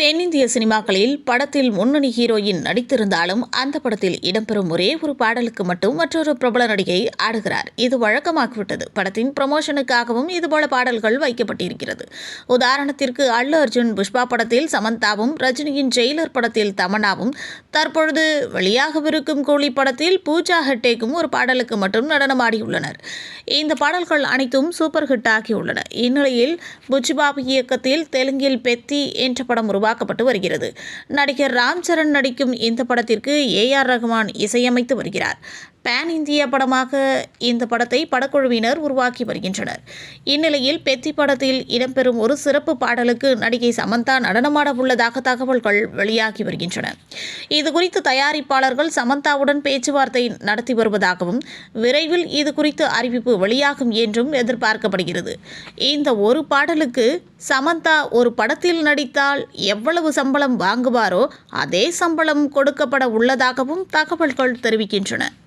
தென்னிந்திய சினிமாக்களில் படத்தில் முன்னணி ஹீரோயின் நடித்திருந்தாலும் அந்த படத்தில் இடம்பெறும் ஒரே ஒரு பாடலுக்கு மட்டும் மற்றொரு பிரபல நடிகை ஆடுகிறார். இது வழக்கமாகிவிட்டது. படத்தின் ப்ரமோஷனுக்காகவும் இதுபோல பாடல்கள் வைக்கப்பட்டிருக்கிறது. உதாரணத்திற்கு அல்லு அர்ஜுன் புஷ்பா படத்தில் சமந்தாவும் ரஜினியின் ஜெயிலர் படத்தில் தமனாவும் தற்பொழுது வெளியாகவிருக்கும் கூலி படத்தில் பூஜா ஹெட்டேக்கும் ஒரு பாடலுக்கு மட்டும் நடனமாடியுள்ளனர். இந்த பாடல்கள் அனைத்தும் சூப்பர் ஹிட் ஆகியுள்ளன. இந்நிலையில் புஜ்பாபு இயக்கத்தில் தெலுங்கில் பெத்தி என்ற படம் உருவாக்கப்பட்டு வருகிறது. நடிகர் ராம் சரண் நடிக்கும் இந்த படத்திற்கு ஏ ஆர் ரஹ்மான் இசையமைத்து வருகிறார். பேன் இந்திய படமாக இந்த படத்தை படக்குழுவினர் உருவாக்கி வருகின்றனர். இந்நிலையில் பெத்தி படத்தில் இடம்பெறும் ஒரு சிறப்பு பாடலுக்கு நடிகை சமந்தா நடனமாட உள்ளதாக தகவல்கள் வெளியாகி வருகின்றன. இதுகுறித்து தயாரிப்பாளர்கள் சமந்தாவுடன் பேச்சுவார்த்தை நடத்தி வருவதாகவும் விரைவில் இது குறித்து அறிவிப்பு வெளியாகும் என்றும் எதிர்பார்க்கப்படுகிறது. இந்த ஒரு பாடலுக்கு சமந்தா ஒரு படத்தில் நடித்தால் எவ்வளவு சம்பளம் வாங்குவாரோ அதே சம்பளம் கொடுக்கப்பட உள்ளதாகவும் தகவல்கள் தெரிவிக்கின்றன.